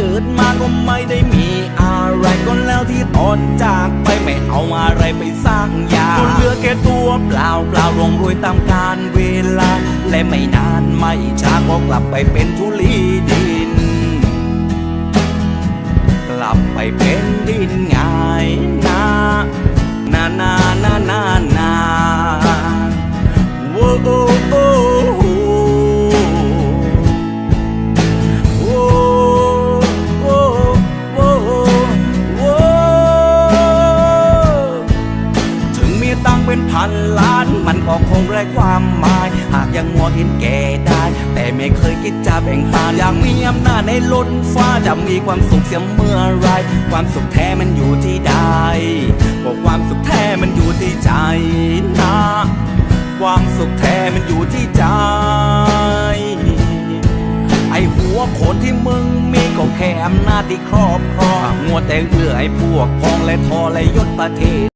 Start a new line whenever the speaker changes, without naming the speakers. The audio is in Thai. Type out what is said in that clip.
กิดมาก็ไม่ได้มีอะไรก็แล้วที่ตอนจากไปไม่เอาอะไรไปสร้างยาคนเหลือแค่ตัวเปล่าเปล่าลงรวยตามการเวลา และไม่นานไม่ช้าก็กลับไปเป็นทุลีดิน กลับไปเป็นดินง่าย ตังเป็นพันล้าน มันก็คงไร้ความหมาย หากยังมัวเห็นแก่ได้ แต่ไม่เคยคิดจะแบ่งปันอยากมีอำนาจในล้นฟ้าจะมีความสุขเสียเมื่อไร ความสุขแท้มันอยู่ที่ใดบอกความสุขแท้มันอยู่ที่ใจนะ ความสุขแท้มันอยู่ที่ใจไอหัวโขนที่มึงมีก็แค่อำนาจที่ครอบครองมัวแต่เอื้อให้พวกพ้องและทอและยศประเทศ